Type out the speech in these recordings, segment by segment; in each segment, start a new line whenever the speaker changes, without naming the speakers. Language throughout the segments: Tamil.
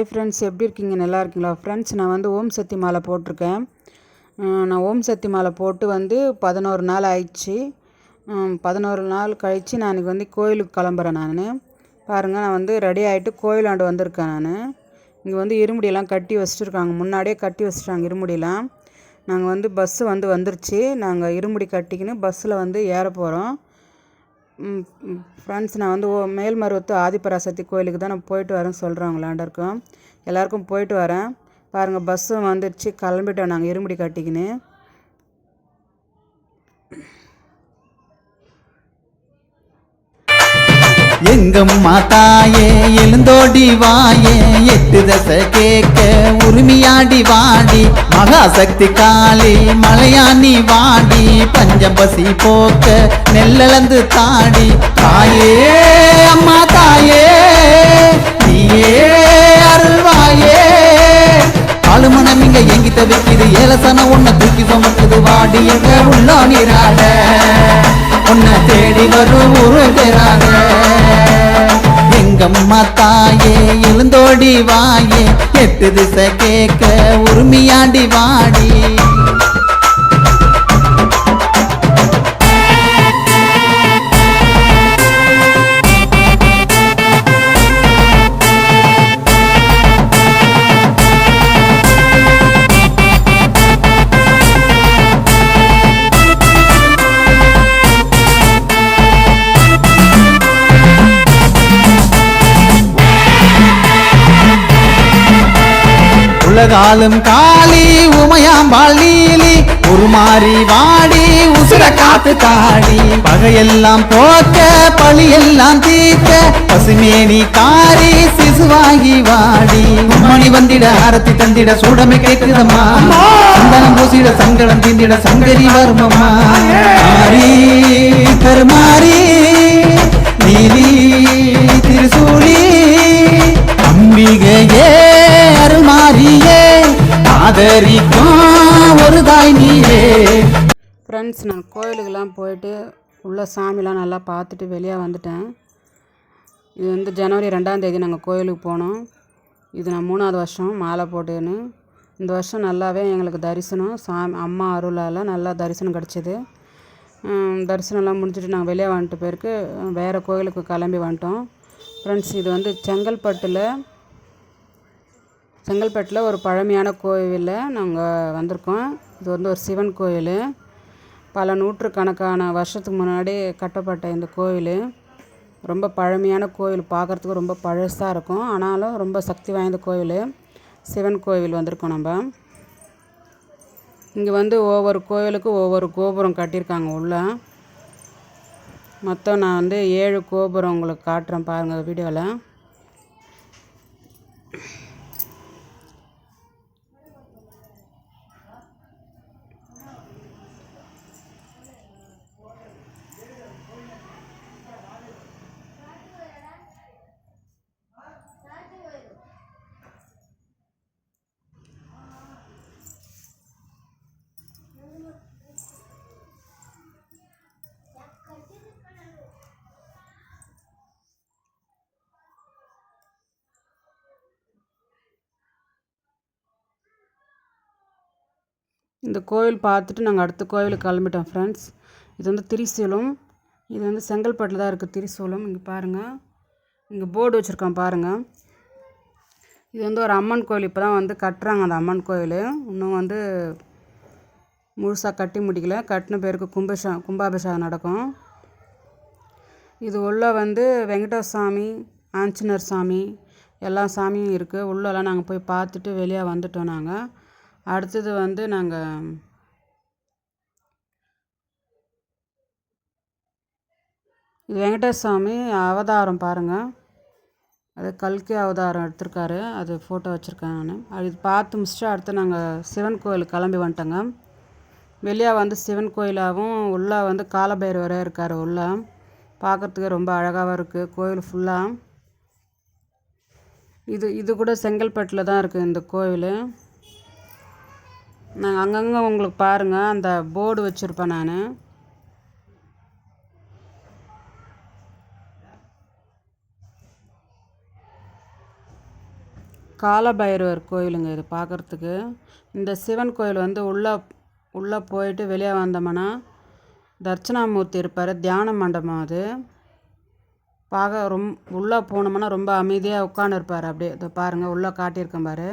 ஹாய் ஃப்ரெண்ட்ஸ் எப்படி இருக்கீங்க? நல்லா இருக்கீங்களா? ஃப்ரெண்ட்ஸ் நான் வந்து ஓம் சக்தி மாலை போட்டிருக்கேன். நான் ஓம் சக்தி மாலை போட்டு வந்து பதினோரு நாள் ஆயிடுச்சு. பதினோரு நாள் கழித்து நான் இன்றைக்கி வந்து கோயிலுக்கு கிளம்புறேன் நான். பாருங்கள் நான் வந்து ரெடி ஆகிட்டு கோயிலாண்டு வந்திருக்கேன் நான். இங்கே வந்து இருமுடியெல்லாம் கட்டி வச்சுருக்காங்க. முன்னாடியே கட்டி வச்சுட்டாங்க இருமுடியெல்லாம் நாங்கள் வந்து பஸ்ஸு வந்து வந்துருச்சு. நாங்கள் இருமுடி கட்டிக்கின்னு பஸ்ஸில் வந்து ஏற போகிறோம் ஃப்ரெண்ட்ஸ் நான் வந்து ஓ மேல்மருவத்து ஆதிபராசக்தி கோயிலுக்கு தான் நான் போயிட்டு வரேன்னு சொல்கிறேன் இருக்கோம் எல்லாருக்கும் போயிட்டு வரேன். பாருங்கள் பஸ்ஸும் வந்துடுச்சு. கிளம்பிட்டோம் நாங்கள் இருமுடி கட்டிக்கின்னு.
எங்கம்மா தாயே எழுந்தோடி வாயே எட்டு தசை கேட்க உரிமையாடி வாடி. மகாசக்தி காளி மலையாணி வாடி. பஞ்சம்பசி போக்க நெல்லளந்து தாடி. தாயே அம்மா தாயே நீயே அருள்வாயே. அழுமணம் இங்க எங்கி தவிக்குது ஏலசன உன்னை தூக்கி சுமக்குது வாடி. எங்க உள்ளோ நீராட. உன்னை தேடி வரும் ஒரு அம்மா தாயே எழுந்தோடி வாயே எட்டு திசை கேட்க உரிமையாண்டி வாடி. உலகாலும் காளி உமையாம்பாள் நீலி. உருமாறி வாடி உசுர காத்து தாடி. பகையெல்லாம் போக்க பழியெல்லாம் தீர்க்க. பசுமேனி காரி சிசுவாகி வாடி. மணி வந்திட ஆரத்தி தந்திட சூடமை கேட்குதம்மா. சந்தனம் பூசிட சங்கடம் தீந்திட சங்கரி வருமம்மா. ஒரு தாய் நீயே.
ஃப்ரெண்ட்ஸ் நான் கோயிலுக்கெல்லாம் போயிட்டு உள்ள சாமிலாம் நல்லா பார்த்துட்டு வெளியே வந்துட்டேன். இது வந்து ஜனவரி ரெண்டாம் தேதி நாங்கள் கோயிலுக்கு போனோம். இது நான் மூணாவது வருஷம் மாலை போட்டுன்னு. இந்த வருஷம் நல்லாவே எங்களுக்கு தரிசனம் சாமி அம்மா அருளால் நல்லா தரிசனம் கிடச்சிது. தரிசனம்லாம் முடிஞ்சுட்டு நாங்கள் வெளியே வந்துட்டு பேருக்கு வேறு கோயிலுக்கு கிளம்பி வந்துட்டோம். ஃப்ரெண்ட்ஸ் இது வந்து செங்கல்பட்டில் செங்கல்பட்டில் ஒரு பழமையான கோவிலில் நாங்கள் வந்திருக்கோம். இது வந்து ஒரு சிவன் கோவில். பல நூற்றுக்கணக்கான வருஷத்துக்கு முன்னாடி கட்டப்பட்ட இந்த கோவில். ரொம்ப பழமையான கோவில். பார்க்குறதுக்கு ரொம்ப பழசாக இருக்கும். ஆனாலும் ரொம்ப சக்தி வாய்ந்த கோவில். சிவன் கோவில் வந்திருக்கோம் நம்ம. இங்கே வந்து ஒவ்வொரு கோவிலுக்கும் ஒவ்வொரு கோபுரம் கட்டியிருக்காங்க உள்ள. மொத்தம் நான் வந்து ஏழு கோபுரம் உங்களுக்கு காட்டுறேன் பாருங்கள் வீடியோவில். இந்த கோவில் பார்த்துட்டு நாங்கள் அடுத்த கோவிலுக்கு கிளம்பிட்டோம் ஃப்ரெண்ட்ஸ் இது வந்து திரிசூலம். இது வந்து செங்கல்பட்டில் தான் இருக்குது திரிசூலம். இங்கே பாருங்கள் இங்கே போர்டு வச்சுருக்கோம் பாருங்கள் இது வந்து ஒரு அம்மன் கோயில். இப்போ தான் வந்து கட்டுறாங்க அந்த அம்மன் கோயில். இன்னும் வந்து முழுசாக கட்டி முடிக்கல. கட்டின பேருக்கு கும்பாபிஷா கும்பாபிஷேகம் நடக்கும். இது உள்ளே வந்து வெங்கடேச சாமி ஆஞ்சநேயர் சாமி எல்லா சாமியும் இருக்குது உள்ளெல்லாம் நாங்கள் போய் பார்த்துட்டு வெளியே வந்துட்டோம் நாங்கள் அடுத்தது வந்து நாங்கள் வெங்கடேஷ் சாமி அவதாரம் பாருங்கள் அது கல்கி அவதாரம் எடுத்திருக்காரு. அது ஃபோட்டோ வச்சுருக்கேன் நான். அது பார்த்து முடிச்சுட்டு அடுத்து நாங்கள் சிவன் கோயில் கிளம்பி வந்துட்டோங்க. வெளியே வந்து சிவன் கோயிலாகவும் உள்ளே வந்து காலபைரவரே இருக்கார் உள்ளே. பார்க்குறதுக்கு ரொம்ப அழகாகவும் இருக்குது கோயில் ஃபுல்லாக இது இது கூட செங்கல்பட்டில் தான் இருக்குது இந்த கோவில் நாங்கள் அங்கங்கே உங்களுக்கு பாருங்கள் அந்த போர்டு வச்சுருப்பேன் நான். காலபைரவர் கோயிலுங்க இது பார்க்குறதுக்கு. இந்த சிவன் கோயில் வந்து உள்ளே உள்ளே போயிட்டு வெளியே வந்தோம்னா தட்சிணாமூர்த்தி இருப்பார் தியான மண்டபம் அது. பார்க்க ரொம் உள்ளே போனோம்னா ரொம்ப அமைதியாக உட்காந்துருப்பார் அப்படியே இதை பாருங்கள் உள்ளே காட்டியிருக்கேன் பாரு.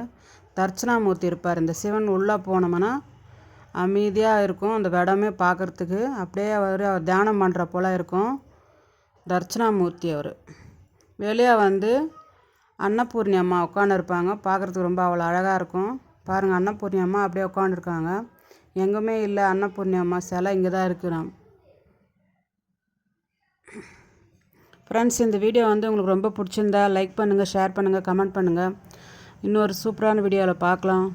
தட்சிணாமூர்த்தி இருப்பார். இந்த சிவன் உள்ளே போனோம்னா அமைதியாக இருக்கும். அந்த இடமே பார்க்குறதுக்கு அப்படியே அவர் அவர் தியானம் பண்ணுற போல் இருக்கும். தட்சிணாமூர்த்தி அவர். வெளியே வந்து அன்னபூர்ணி அம்மா உட்காந்துருப்பாங்க பார்க்குறதுக்கு ரொம்ப அவ்வளோ அழகாக இருக்கும். பாருங்கள் அன்னபூர்ணி அம்மா அப்படியே உட்காந்துருக்காங்க எங்குமே இல்லை அன்னபூர்ணி அம்மா சிலை இங்கே தான் இருக்கிறோம் ஃப்ரெண்ட்ஸ் இந்த வீடியோ வந்து உங்களுக்கு ரொம்ப பிடிச்சிருந்தா லைக் பண்ணுங்கள் ஷேர் பண்ணுங்கள் கமெண்ட் பண்ணுங்கள் இன்னொரு சூப்பரான வீடியோவில் பார்க்கலாம்.